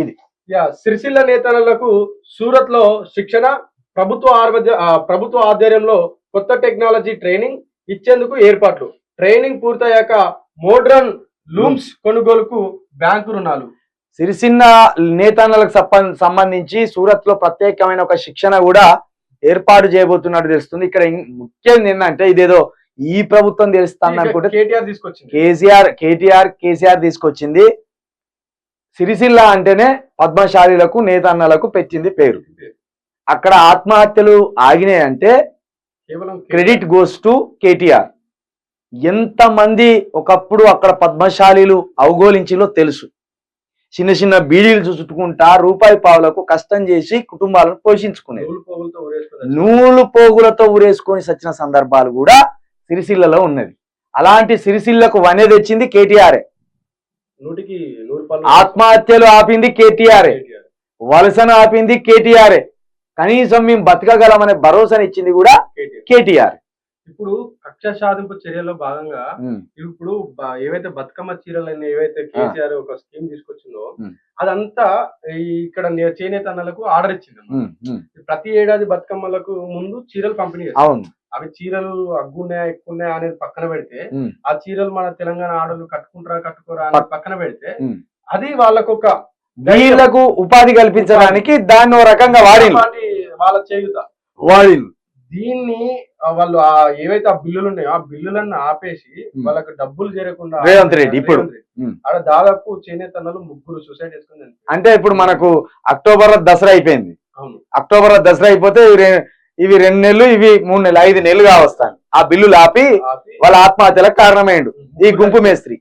ఇది. యా సిరిసిల్ల నేతలకు సూరత్లో శిక్షణ ప్రభుత్వ ప్రభుత్వ ఆధ్వర్యంలో కొత్త టెక్నాలజీ ట్రైనింగ్ ఇచ్చేందుకు ఏర్పాట్లు. ట్రైనింగ్ పూర్తయ్యాక మోడ్రన్ లూమ్స్ కొనుగోలుకు బ్యాంకు రుణాలు. సిరిసిన్న నేతన్నలకు సంబంధించి సూరత్లో ప్రత్యేకమైన ఒక శిక్షణ కూడా ఏర్పాటు చేయబోతున్నట్టు తెలుస్తుంది. ఇక్కడ ముఖ్యం ఏంటంటే ఇదేదో ఈ ప్రభుత్వం తెలుస్తాను అనుకుంటే కేటీఆర్ తీసుకొచ్చింది. కేసీఆర్ కేటీఆర్ కేసీఆర్ తీసుకొచ్చింది. సిరిసిల్ల అంటేనే పద్మశాలీలకు నేతన్నలకు పెట్టింది పేరు. అక్కడ ఆత్మహత్యలు ఆగినాయి అంటే కేవలం క్రెడిట్ గోస్ టు కేటీఆర్. ఎంతమంది ఒకప్పుడు అక్కడ పద్మశాలీలు అవగోలించిలో తెలుసు. చిన్న చిన్న బీడీలు చుట్టుకుంటా రూపాయి పావులకు కష్టం చేసి కుటుంబాలను పోషించుకునేది. నూలు పోగులతో ఊరేసుకొని సచ్చిన సందర్భాలు కూడా సిరిసిల్లలో ఉన్నది అలాంటి సిరిసిల్లకు వనె తెచ్చింది కేటీఆర్. నూటికి ఆత్మహత్యలు ఆపింది కేటీఆర్ కేటీఆర్. వలసను ఆపింది కేటీఆర్ కనీసం మేము బతకగలమనే భరోసానిచ్చింది కూడా కేటీఆర్. ఇప్పుడు కక్ష సాధింపు చర్యల్లో భాగంగా ఇప్పుడు ఏవైతే బతుకమ్మ చీరలు ఏవైతే కేసీఆర్ ఒక స్కీమ్ తీసుకొచ్చిందో. అదంతా ఇక్కడ చేనేత అన్నలకు ఆర్డర్ ఇచ్చింది ప్రతి ఏడాది బతుకమ్మలకు ముందు చీరలు పంపిణీ అవును. అవి చీరలు అగ్గున్నాయా ఎక్కువ ఉన్నాయా అనేది పక్కన పెడితే. ఆ చీరలు మన తెలంగాణ ఆడలు కట్టుకుంటారా కట్టుకోరా అనేది పక్కన పెడితే అది వాళ్ళకు ఒక వీళ్ళకు ఉపాధి కల్పించడానికి దాన్ని ఓ రకంగా వాటి వాళ్ళ చేయుత. వాడింది దీన్ని వాళ్ళు ఆ ఏవైతే ఆ బిల్లులు ఉన్నాయో ఆ బిల్లులన్నీ ఆపేసి. వాళ్ళకి డబ్బులు చేరకుండా రేవంత్ రెడ్డి ఇప్పుడు. ఆడ దాదాపు చేనేత ముగ్గురు సూసైడ్ చనిపోయారు. అంటే ఇప్పుడు మనకు అక్టోబర్లో దసరా అయిపోయింది. అక్టోబర్ దసరా అయిపోతే ఇవి రెండు నెలలు ఇవి మూడు నెలలు ఐదు నెలలుగా వస్తాయి ఆ బిల్లులు ఆపి వాళ్ళ ఆత్మహత్యలకు కారణమైండు ఈ గుంపు మేస్త్రి.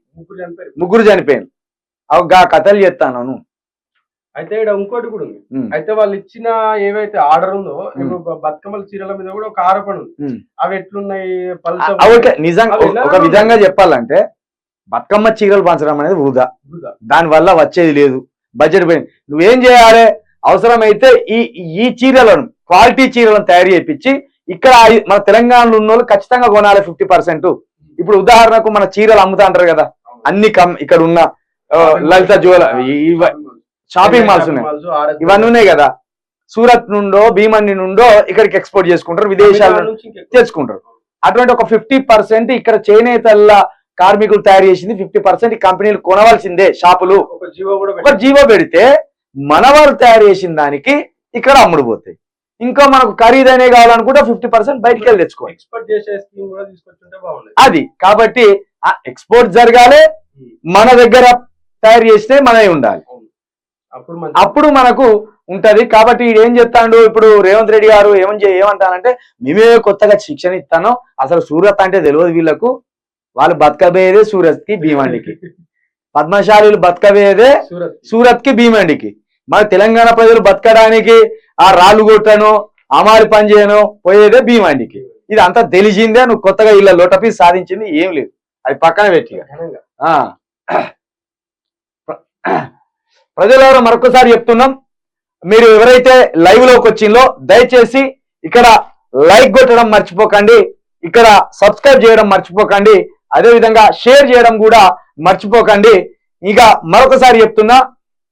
ముగ్గురు చనిపోయింది గా కథలు చెప్తాను అయితే ఇక్కడ ఇంకోటి కూడా ఉంది. అయితే వాళ్ళు ఇచ్చిన ఏవైతే ఆర్డర్ ఉందో ఇప్పుడు బతుకమ్మల చీరల మీద కూడా ఒక ఆరోపణ ఉంది. అవి ఎట్లున్నాయి ఓకే నిజంగా ఒక విధంగా చెప్పాలంటే బతుకమ్మ చీరలు పంచడం అనేది వృధా. దాని వల్ల వచ్చేది లేదు. బడ్జెట్ పోయింది. నువ్వేం చేయాలి? అవసరమైతే ఈ ఈ చీరలను క్వాలిటీ చీరలను తయారు చేయించి ఇక్కడ మన తెలంగాణలో ఉన్న వాళ్ళు ఖచ్చితంగా కొనాలి ఫిఫ్టీ పర్సెంట్. ఇప్పుడు ఉదాహరణకు మన చీరలు అమ్ముతా అంటారు కదా. అన్ని కమ్ ఇక్కడ ఉన్న లలిత జ్యువెల షాపింగ్ మాల్స్. ఉన్నాయి. ఇవన్నీ ఉన్నాయి కదా. సూరత్ నుండో భీమన్ని నుండో ఇక్కడికి ఎక్స్పోర్ట్ చేసుకుంటారు విదేశాల నుంచి. తెచ్చుకుంటారు. అటువంటి ఒక ఫిఫ్టీ పర్సెంట్ ఇక్కడ చేనేతల్ల కార్మికులు తయారు చేసింది ఫిఫ్టీ పర్సెంట్ కంపెనీలు కొనవలసిందే షాపులు. ఒక జీవో పెడితే మనవారు తయారు చేసిన దానికి ఇక్కడ అమ్ముడు పోతాయి. ఇంకా మనకు ఖరీదైనవి కావాలనుకుంటే ఫిఫ్టీ పర్సెంట్ బయటికి వెళ్ళి తెచ్చుకోవాలి అది. కాబట్టి ఆ ఎక్స్పోర్ట్ జరగాలి. మన దగ్గర తయారు చేస్తే మనమే ఉండాలి. అప్పుడు మనకు ఉంటది. కాబట్టి ఏం చెప్తాడు ఇప్పుడు రేవంత్ రెడ్డి గారు ఏమని ఏమంటానంటే మేమే కొత్తగా శిక్షణ ఇస్తాను అసలు సూరత్ అంటే తెలియదు వీళ్ళకు. వాళ్ళు బతకబోయేదే సూరత్కి భీమండికి. పద్మశాలీలు బతకబోయేదే సూరత్కి భీమండికి. మన తెలంగాణ ప్రజలు బతకడానికి ఆ రాళ్ళు కొట్టను అమాలి పని చేయను పోయేదే భీమండికి. ఇది అంతా తెలిసిందే నువ్వు కొత్తగా ఇలా లోటపీ సాధించింది ఏం లేదు. అది పక్కన పెట్టి. ప్రజలెవరో మరొకసారి చెప్తున్నాం. మీరు ఎవరైతే లైవ్లోకి వచ్చిందో దయచేసి ఇక్కడ లైక్ కొట్టడం మర్చిపోకండి. ఇక్కడ సబ్స్క్రైబ్ చేయడం మర్చిపోకండి. అదే విధంగా షేర్ చేయడం కూడా మర్చిపోకండి. ఇక మరొకసారి చెప్తున్నా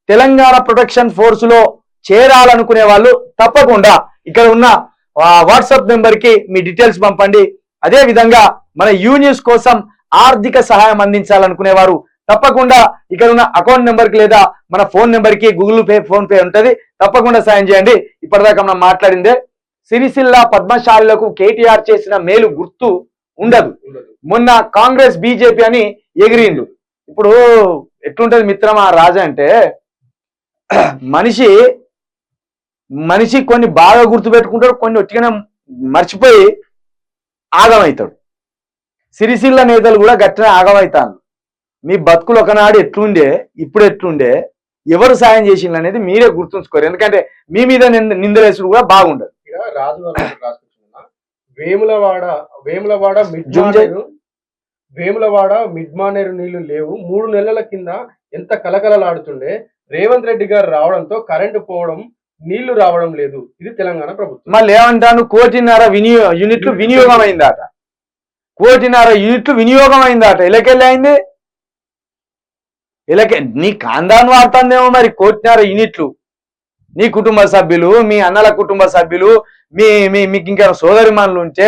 తెలంగాణ ప్రొటెక్షన్ ఫోర్స్లో చేరాలనుకునే వాళ్ళు తప్పకుండా ఇక్కడ ఉన్న వాట్సాప్ నెంబర్కి మీ డీటెయిల్స్ పంపండి. అదే విధంగా మన యూనియన్స్ కోసం ఆర్థిక సహాయం అందించాలనుకునే వారు తప్పకుండా ఇక్కడ ఉన్న అకౌంట్ నెంబర్కి లేదా మన ఫోన్ నెంబర్కి గూగుల్ పే ఫోన్ పే ఉంటది. తప్పకుండా సాయం చేయండి. ఇప్పటిదాకా మనం మాట్లాడిందే సిరిసిల్ల పద్మశాలులకు కేటీఆర్ చేసిన మేలు గుర్తు ఉండదు. ఉండదు. మొన్న కాంగ్రెస్ బీజేపీ అని ఎగిరిండు. ఇప్పుడు ఎట్లుంటది మిత్రమా రాజా అంటే మనిషి మనిషి కొన్ని బాగా గుర్తు పెట్టుకుంటాడు కొన్ని ఒట్టిగానే మర్చిపోయి ఆగమవుతాడు సిరిసిల్ల నేతలు కూడా గట్టిన ఆగమవుతాను మీ బతుకులు ఒకనాడు ఎట్లుండే ఇప్పుడు ఎట్లుండే ఎవరు సాయం చేసిండ్రు అనేది మీరే గుర్తుంచుకోరు. ఎందుకంటే మీ మీద నింద- నిందలేసుడు కూడా బాగుండదు వేములవాడ వేములవాడ మిడ్ వేములవాడ మిడ్ మానేరు నీళ్ళు లేవు. మూడు నెలల కింద ఎంత కలకలలాడుతుండే. రేవంత్ రెడ్డి గారు రావడంతో కరెంటు పోవడం నీళ్ళు రావడం లేదు. ఇది తెలంగాణ ప్రభుత్వం. మళ్ళీ ఏమంటాను కోటిన్నర వినియో యూనిట్లు వినియోగం అయిందట కోటిన్నర యూనిట్లు వినియోగం అయిందట ఎలాకెళ్ళి అయింది? ఇలాగే నీ కాందాన్ని వాడుతుందేమో మరి కోటినార యూనిట్లు నీ కుటుంబ సభ్యులు మీ అన్నల కుటుంబ సభ్యులు మీ మీ మీకు ఇంకా సోదరిమానులు ఉంటే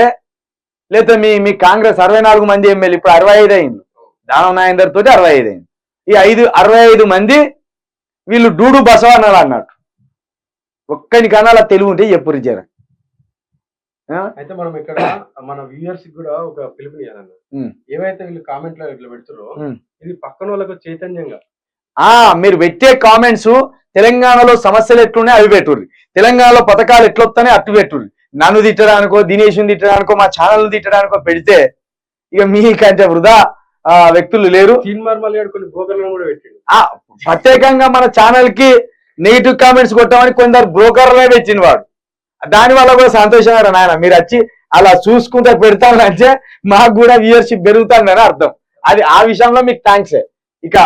లేదా మీ మీ కాంగ్రెస్ అరవై నాలుగు మంది ఎమ్మెల్యే ఇప్పుడు అరవై ఐదు అయింది దానం నాయందర్ తోటి అరవై ఐదు అయింది ఈ ఐదు అరవై ఐదు మంది వీళ్ళు డూడు బసవ అన్నాడు అన్నట్టు. ఒక్కని కన్నా తెలివి ఉంటే ఎప్పుడు రిజర్ అయితే మనం ఇక్కడ మన వ్యూయర్స్ కూడా ఒక పిలుపునియాలన్న ఏవైతే వీళ్ళు కామెంట్లో ఇట్లా పెడుతారో ఉమ్. ఇది పక్కన వాళ్ళకు చైతన్యంగా. ఆ మీరు పెట్టే కామెంట్స్ తెలంగాణలో సమస్యలు ఎట్లున్నాయి అవి పెట్టుర్రి. తెలంగాణలో పథకాలు ఎట్లొస్తానే అట్టు పెట్టుర్రి. నన్ను తిట్టడానికో దినేష్ని తిట్టడానికో మా ఛానల్ తిట్టడానికో పెడితే ఇక మీకంటే వృధా ఆ, వ్యక్తులు లేరు. ప్రత్యేకంగా మన ఛానల్కి నెగిటివ్ కామెంట్స్ కొట్టామని కొందరు బ్రోకర్లే పెట్టిన వాడు. దాని వల్ల కూడా సంతోషంగా నాయన మీరు వచ్చి అలా చూసుకుంటే పెడతానంటే మాకు కూడా వ్యూయర్షిప్ పెరుగుతుందని అర్థం. అది ఆ విషయంలో మీకు థ్యాంక్స్ ఇక